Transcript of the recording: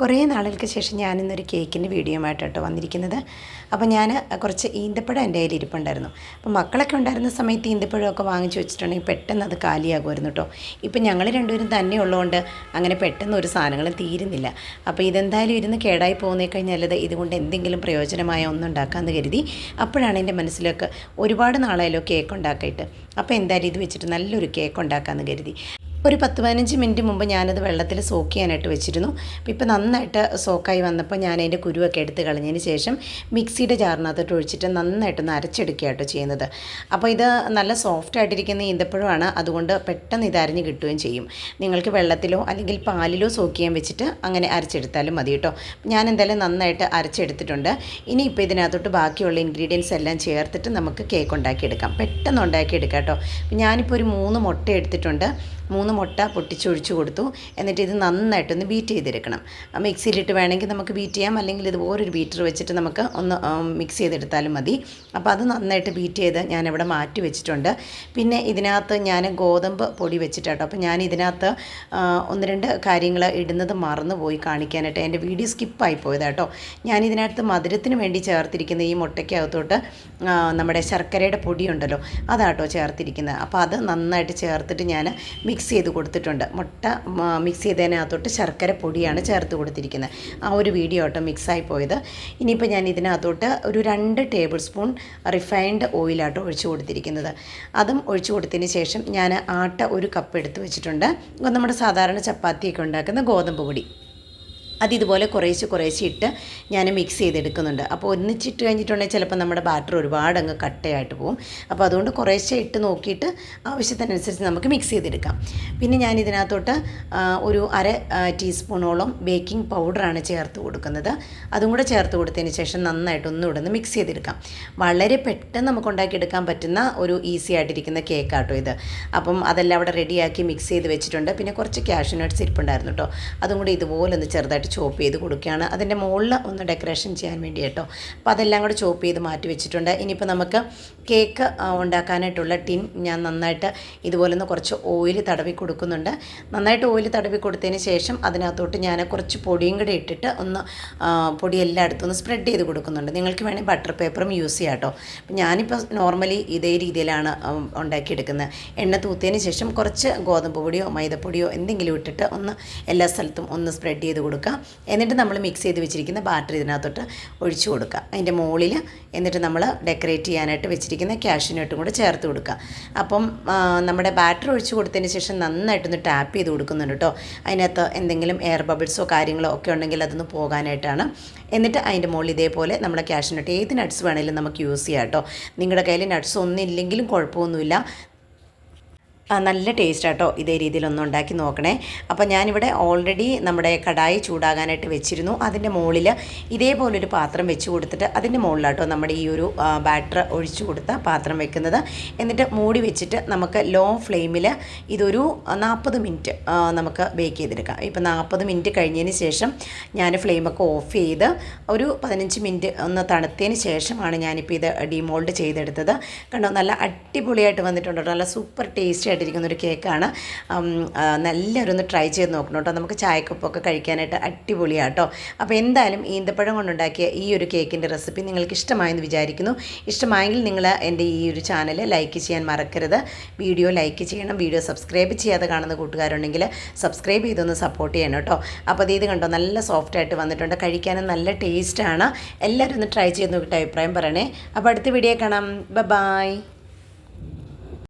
കുറേ നാളുകൾക്ക് ശേഷം ഞാനിന്നൊരു കേക്കിന്റെ വീഡിയോ ആയിട്ടോ വന്നിരിക്കുന്നത്. അപ്പോൾ ഞാൻ കുറച്ച് ഈന്തപ്പഴം എന്റെ കയ്യിൽ ഇരിപ്പുണ്ടായിരുന്നു. അപ്പോൾ മക്കളൊക്കെ ഉണ്ടായിരുന്ന സമയത്ത് ഈന്തപ്പഴമൊക്കെ വാങ്ങിച്ചു വെച്ചിട്ടുണ്ടെങ്കിൽ പെട്ടെന്ന് അത് കാലിയാകുമായിരുന്നു കേട്ടോ. ഇപ്പം ഞങ്ങൾ രണ്ടുപേരും തന്നെ ഉള്ളതുകൊണ്ട് അങ്ങനെ പെട്ടെന്ന് ഒരു സാധനങ്ങളും തീരുന്നില്ല. അപ്പോൾ ഇതെന്തായാലും ഇരുന്ന് കേടായി പോകുന്നേ കഴിഞ്ഞാൽ അത് ഇതുകൊണ്ട് എന്തെങ്കിലും പ്രയോജനമായ ഒന്നും ഉണ്ടാക്കാമെന്ന് കരുതി അപ്പോഴാണ് എന്റെ മനസ്സിലൊക്കെ ഒരുപാട് നാളായാലോ കേക്ക് ഉണ്ടാക്കിയിട്ട്. അപ്പോൾ എന്തായാലും ഇത് വെച്ചിട്ട് നല്ലൊരു കേക്ക് ഉണ്ടാക്കാമെന്ന് കരുതി. ഒരു പത്ത് പതിനഞ്ച് മിനിറ്റ് മുമ്പ് ഞാനത് വെള്ളത്തിൽ സോക്ക് ചെയ്യാനായിട്ട് വെച്ചിരുന്നു. അപ്പോൾ ഇപ്പോൾ നന്നായിട്ട് സോക്കായി വന്നപ്പോൾ ഞാൻ അതിന്റെ കുരുവൊക്കെ എടുത്ത് കളഞ്ഞതിന് ശേഷം മിക്സിയുടെ ജാറിനകത്തോട്ട് ഒഴിച്ചിട്ട് നന്നായിട്ടൊന്ന് അരച്ചെടുക്കുക കേട്ടോ ചെയ്യുന്നത്. അപ്പോൾ ഇത് നല്ല സോഫ്റ്റ് ആയിട്ടിരിക്കുന്ന ഈന്തപ്പഴമാണ്. അതുകൊണ്ട് പെട്ടെന്ന് ഇത് അരിഞ്ഞ് കിട്ടുകയും ചെയ്യും. നിങ്ങൾക്ക് വെള്ളത്തിലോ അല്ലെങ്കിൽ പാലിലോ സോക്ക് ചെയ്യാൻ വെച്ചിട്ട് അങ്ങനെ അരച്ചെടുത്താലും മതി കേട്ടോ. ഞാൻ എന്തായാലും നന്നായിട്ട് അരച്ചെടുത്തിട്ടുണ്ട്. ഇനി ഇപ്പോൾ ഇതിനകത്തോട്ട് ബാക്കിയുള്ള ഇൻഗ്രീഡിയൻസ് എല്ലാം ചേർത്തിട്ട് നമുക്ക് കേക്ക് ഉണ്ടാക്കിയെടുക്കാം. പെട്ടെന്ന് ഉണ്ടാക്കിയെടുക്കാം കേട്ടോ. ഞാനിപ്പോൾ ഒരു മൂന്ന് മുട്ട എടുത്തിട്ടുണ്ട്. മൂന്ന് മുട്ട പൊട്ടിച്ചൊഴിച്ച് കൊടുത്തു. എന്നിട്ട് ഇത് നന്നായിട്ടൊന്ന് ബീറ്റ് ചെയ്തെടുക്കണം. മിക്സിയിലിട്ട് വേണമെങ്കിൽ നമുക്ക് ബീറ്റ് ചെയ്യാം. അല്ലെങ്കിൽ ഇതുപോലൊരു ബീറ്റർ വെച്ചിട്ട് നമുക്ക് ഒന്ന് മിക്സ് ചെയ്തെടുത്താലും മതി. അപ്പോൾ അത് നന്നായിട്ട് ബീറ്റ് ചെയ്ത് ഞാനിവിടെ മാറ്റി വെച്ചിട്ടുണ്ട്. പിന്നെ ഇതിനകത്ത് ഞാൻ ഗോതമ്പ് പൊടി വെച്ചിട്ടാട്ടോ. അപ്പോൾ ഞാൻ ഇതിനകത്ത് ഒന്ന് രണ്ട് കാര്യങ്ങൾ ഇടുന്നത് മറന്നുപോയി കാണിക്കാനായിട്ട്. എന്റെ വീഡിയോ സ്കിപ്പായി പോയതാട്ടോ. ഞാൻ ഇതിനകത്ത് മധുരത്തിന് വേണ്ടി ചേർത്തിരിക്കുന്ന ഈ മുട്ടയ്ക്കകത്തോട്ട് നമ്മുടെ ശർക്കരയുടെ പൊടിയുണ്ടല്ലോ അതാട്ടോ ചേർത്തിരിക്കുന്നത്. അപ്പോൾ അത് നന്നായിട്ട് ചേർത്തിട്ട് ഞാൻ മിക്സ് ചെയ്ത് കൊടുത്തിട്ടുണ്ട്. മുട്ട മിക്സ് ചെയ്തതിനകത്തോട്ട് ശർക്കര പൊടിയാണ് ചേർത്ത് കൊടുത്തിരിക്കുന്നത്. ആ ഒരു വീഡിയോ ആട്ടോ മിക്സായി പോയത്. ഇനിയിപ്പോൾ ഞാൻ ഇതിനകത്തോട്ട് ഒരു രണ്ട് ടേബിൾ സ്പൂൺ റിഫൈൻഡ് ഓയിലാട്ടോ ഒഴിച്ചു കൊടുത്തിരിക്കുന്നത്. അതും ഒഴിച്ചു കൊടുത്തതിന് ശേഷം ഞാൻ ആട്ട ഒരു കപ്പ് എടുത്ത് വെച്ചിട്ടുണ്ട്. നമ്മുടെ സാധാരണ ചപ്പാത്തിയൊക്കെ ഉണ്ടാക്കുന്ന ഗോതമ്പ് പൊടി. അത് ഇതുപോലെ കുറേശ്ശെ കുറേശ്ശെ ഇട്ട് ഞാൻ മിക്സ് ചെയ്തെടുക്കുന്നുണ്ട്. അപ്പോൾ ഒന്നിച്ചിട്ട് കഴിഞ്ഞിട്ടുണ്ടെങ്കിൽ ചിലപ്പോൾ നമ്മുടെ ബാറ്റർ ഒരുപാട് അങ്ങ് കട്ടയായിട്ട് പോകും അപ്പോൾ അതുകൊണ്ട് കുറേശ്ശെ ഇട്ട് നോക്കിയിട്ട് ആവശ്യത്തിനനുസരിച്ച് നമുക്ക് മിക്സ് ചെയ്തെടുക്കാം. പിന്നെ ഞാൻ ഇതിനകത്തോട്ട് ഒരു അര ടീസ്പൂണോളം ബേക്കിംഗ് പൗഡറാണ് ചേർത്ത് കൊടുക്കുന്നത്. അതും കൂടെ ചേർത്ത് കൊടുത്തതിന് ശേഷം നന്നായിട്ട് ഒന്നുകൂടെ ഒന്ന് മിക്സ് ചെയ്തെടുക്കാം. വളരെ പെട്ടെന്ന് നമുക്ക് ഉണ്ടാക്കിയെടുക്കാൻ പറ്റുന്ന ഒരു ഈസി ആയിട്ടിരിക്കുന്ന കേക്കാട്ടോ ഇത്. അപ്പം അതെല്ലാം അവിടെ റെഡിയാക്കി മിക്സ് ചെയ്ത് വെച്ചിട്ടുണ്ട്. പിന്നെ കുറച്ച് ക്യാഷ് നട്ട്സ് ഇരിപ്പുണ്ടായിരുന്നു കേട്ടോ അതും കൂടി ഇതുപോലെ ഒന്ന് ചെറുതായിട്ട് ചോപ്പ് ചെയ്ത് കൊടുക്കുകയാണ്. അതിന്റെ മുകളിൽ ഒന്ന് ഡെക്കറേഷൻ ചെയ്യാൻ വേണ്ടി കേട്ടോ. അപ്പോൾ അതെല്ലാം കൂടെ ചോപ്പ് ചെയ്ത് മാറ്റി വെച്ചിട്ടുണ്ട്. ഇനിയിപ്പോൾ നമുക്ക് കേക്ക് ഉണ്ടാക്കാനായിട്ടുള്ള ടിൻ ഞാൻ നന്നായിട്ട് ഇതുപോലെ ഒന്ന് കുറച്ച് ഓയിൽ തടവി കൊടുക്കുന്നുണ്ട്. നന്നായിട്ട് ഓയിൽ തടവി കൊടുത്തതിന് ശേഷം അതിനകത്തോട്ട് ഞാൻ കുറച്ച് പൊടിയും കൂടെ ഇട്ടിട്ട് ഒന്ന് പൊടി എല്ലായിടത്തും ഒന്ന് സ്പ്രെഡ് ചെയ്ത് കൊടുക്കുന്നുണ്ട്. നിങ്ങൾക്ക് വേണമെങ്കിൽ ബട്ടർ പേപ്പറും യൂസ് ചെയ്യാം കേട്ടോ. ഞാനിപ്പോൾ നോർമലി ഇതേ രീതിയിലാണ് ഉണ്ടാക്കിയെടുക്കുന്നത്. എണ്ണ തൂത്തതിന് ശേഷം കുറച്ച് ഗോതമ്പ് പൊടിയോ മൈദപ്പൊടിയോ എന്തെങ്കിലും ഇട്ടിട്ട് ഒന്ന് എല്ലാ സ്ഥലത്തും ഒന്ന് സ്പ്രെഡ് ചെയ്ത് കൊടുക്കുക എന്നിട്ട് നമ്മൾ മിക്സ് ചെയ്ത് വെച്ചിരിക്കുന്ന ബാറ്റർ ഇതിനകത്തോട്ട് ഒഴിച്ചു കൊടുക്കുക. അതിന്റെ മുകളിൽ എന്നിട്ട് നമ്മൾ ഡെക്കറേറ്റ് ചെയ്യാനായിട്ട് വെച്ചിരിക്കുന്ന ക്യാഷിനോട്ടും കൂടെ ചേർത്ത് കൊടുക്കുക. അപ്പം നമ്മുടെ ബാറ്റർ ഒഴിച്ചു കൊടുത്തതിന് ശേഷം നന്നായിട്ടൊന്ന് ടാപ്പ് ചെയ്ത് കൊടുക്കുന്നുണ്ട് കേട്ടോ അതിനകത്ത് എന്തെങ്കിലും എയർ ബബിൾസോ കാര്യങ്ങളോ ഒക്കെ ഉണ്ടെങ്കിൽ അതൊന്ന് പോകാനായിട്ടാണ്. എന്നിട്ട് അതിന്റെ മുകളിൽ ഇതേപോലെ നമ്മുടെ ക്യാഷിനോട്ട് ഏത് നട്ട്സ് വേണമെങ്കിലും നമുക്ക് യൂസ് ചെയ്യാം കേട്ടോ നിങ്ങളുടെ കയ്യിൽ നട്ട്സ് ഒന്നും ഇല്ലെങ്കിലും കുഴപ്പമൊന്നുമില്ല. നല്ല ടേസ്റ്റ് ആട്ടോ ഇതേ രീതിയിലൊന്നും ഉണ്ടാക്കി നോക്കണേ. അപ്പോൾ ഞാനിവിടെ ഓൾറെഡി നമ്മുടെ കടായി ചൂടാകാനായിട്ട് വെച്ചിരുന്നു. അതിന്റെ മുകളിൽ ഇതേപോലൊരു പാത്രം വെച്ച് കൊടുത്തിട്ട് അതിന്റെ മുകളിലാട്ടോ നമ്മുടെ ഈ ഒരു ബാറ്റർ ഒഴിച്ചു കൊടുത്ത പാത്രം വെക്കുന്നത്. എന്നിട്ട് മൂടി വെച്ചിട്ട് നമുക്ക് ലോ ഫ്ലെയിമിൽ ഇതൊരു നാൽപ്പത് മിനിറ്റ് നമുക്ക് ബേക്ക് ചെയ്തെടുക്കാം. ഇപ്പോൾ നാൽപ്പത് മിനിറ്റ് കഴിഞ്ഞതിന് ശേഷം ഞാൻ ഫ്ലെയിമൊക്കെ ഓഫ് ചെയ്ത് ഒരു പതിനഞ്ച് മിനിറ്റ് ഒന്ന് തണുത്തതിന് ശേഷമാണ് ഞാനിപ്പോൾ ഇത് ഡിമോൾഡ് ചെയ്തെടുത്തത്. കണ്ടോ നല്ല അടിപൊളിയായിട്ട് വന്നിട്ടുണ്ട് നല്ല സൂപ്പർ ടേസ്റ്റി ആയിട്ടിരിക്കുന്ന ഒരു കേക്കാണ്. നല്ലൊരു ഒന്ന് ട്രൈ ചെയ്ത് നോക്കണം കേട്ടോ. നമുക്ക് ചായക്കൊപ്പമൊക്കെ കഴിക്കാനായിട്ട് അടിപൊളിയാണ് കേട്ടോ അപ്പോൾ എന്തായാലും ഈന്തപ്പഴം കൊണ്ടുണ്ടാക്കിയ ഈ ഒരു കേക്കിന്റെ റെസിപ്പി നിങ്ങൾക്ക് ഇഷ്ടമായെന്ന് വിചാരിക്കുന്നു. ഇഷ്ടമായെങ്കിൽ നിങ്ങൾ എന്റെ ഈ ഒരു ചാനൽ ലൈക്ക് ചെയ്യാൻ മറക്കരുത്. വീഡിയോ ലൈക്ക് ചെയ്യണം. വീഡിയോ സബ്സ്ക്രൈബ് ചെയ്യാതെ കാണുന്ന കൂട്ടുകാരുണ്ടെങ്കിൽ സബ്സ്ക്രൈബ് ചെയ്തൊന്ന് സപ്പോർട്ട് ചെയ്യണം കേട്ടോ. അപ്പോൾ അത് ഇത് കണ്ടോ? നല്ല സോഫ്റ്റ് ആയിട്ട് വന്നിട്ടുണ്ട്. കഴിക്കാനും നല്ല ടേസ്റ്റാണ് എല്ലാവരും ഒന്ന് ട്രൈ ചെയ്ത് നോക്കിയിട്ട് അഭിപ്രായം പറയണേ. അപ്പോൾ അടുത്ത വീഡിയോ കാണാം. ബ ബായ്